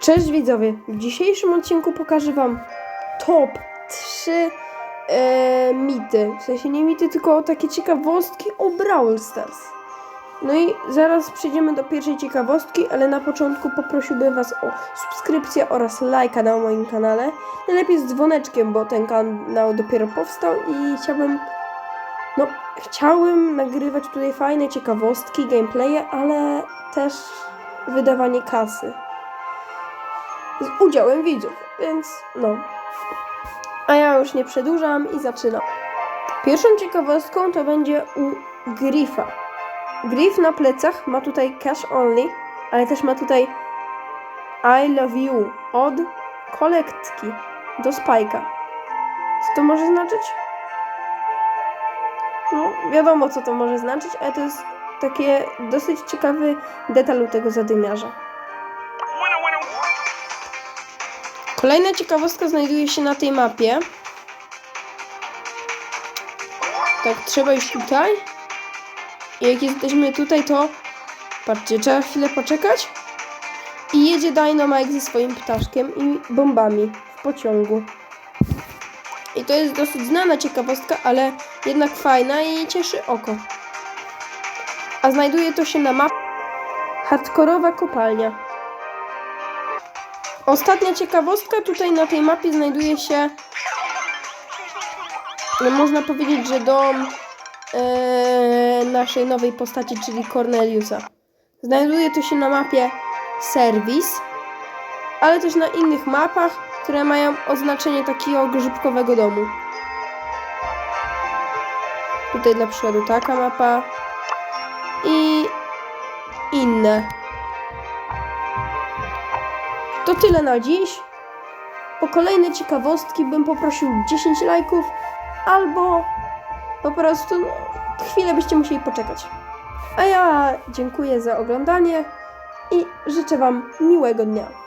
Cześć widzowie, w dzisiejszym odcinku pokażę wam top 3 e, mity, w sensie nie mity, tylko takie ciekawostki o Brawl Stars. No i zaraz przejdziemy do pierwszej ciekawostki, ale na początku poprosiłbym was o subskrypcję oraz lajka na moim kanale. Najlepiej z dzwoneczkiem, bo ten kanał dopiero powstał i chciałbym no, chciałem nagrywać tutaj fajne ciekawostki, gameplaye, ale też wydawanie kasy z udziałem widzów, więc no. A ja już nie przedłużam i zaczynam. Pierwszą ciekawostką to będzie u Griffa. Griff na plecach ma tutaj cash only, ale też ma tutaj I love you od kolektki do Spike'a. Co to może znaczyć? No, wiadomo co to może znaczyć, ale to jest takie dosyć ciekawy detal u tego zadymiarza. Kolejna ciekawostka znajduje się na tej mapie. Tak, trzeba iść tutaj. I jak jesteśmy tutaj, to patrzcie, trzeba chwilę poczekać. I jedzie Dynamite ze swoim ptaszkiem i bombami w pociągu. I to jest dosyć znana ciekawostka, ale jednak fajna i cieszy oko. A znajduje to się na mapie Hardkorowa kopalnia. Ostatnia ciekawostka tutaj na tej mapie znajduje się, no można powiedzieć, że dom e, naszej nowej postaci, czyli Corneliusa. Znajduje to się na mapie Serwis, ale też na innych mapach, które mają oznaczenie takiego grzybkowego domu. Tutaj dla przykładu taka mapa i inne. To tyle na dziś. Po kolejne ciekawostki bym poprosił 10 lajków albo po prostu no, chwilę byście musieli poczekać. A ja dziękuję za oglądanie i życzę Wam miłego dnia.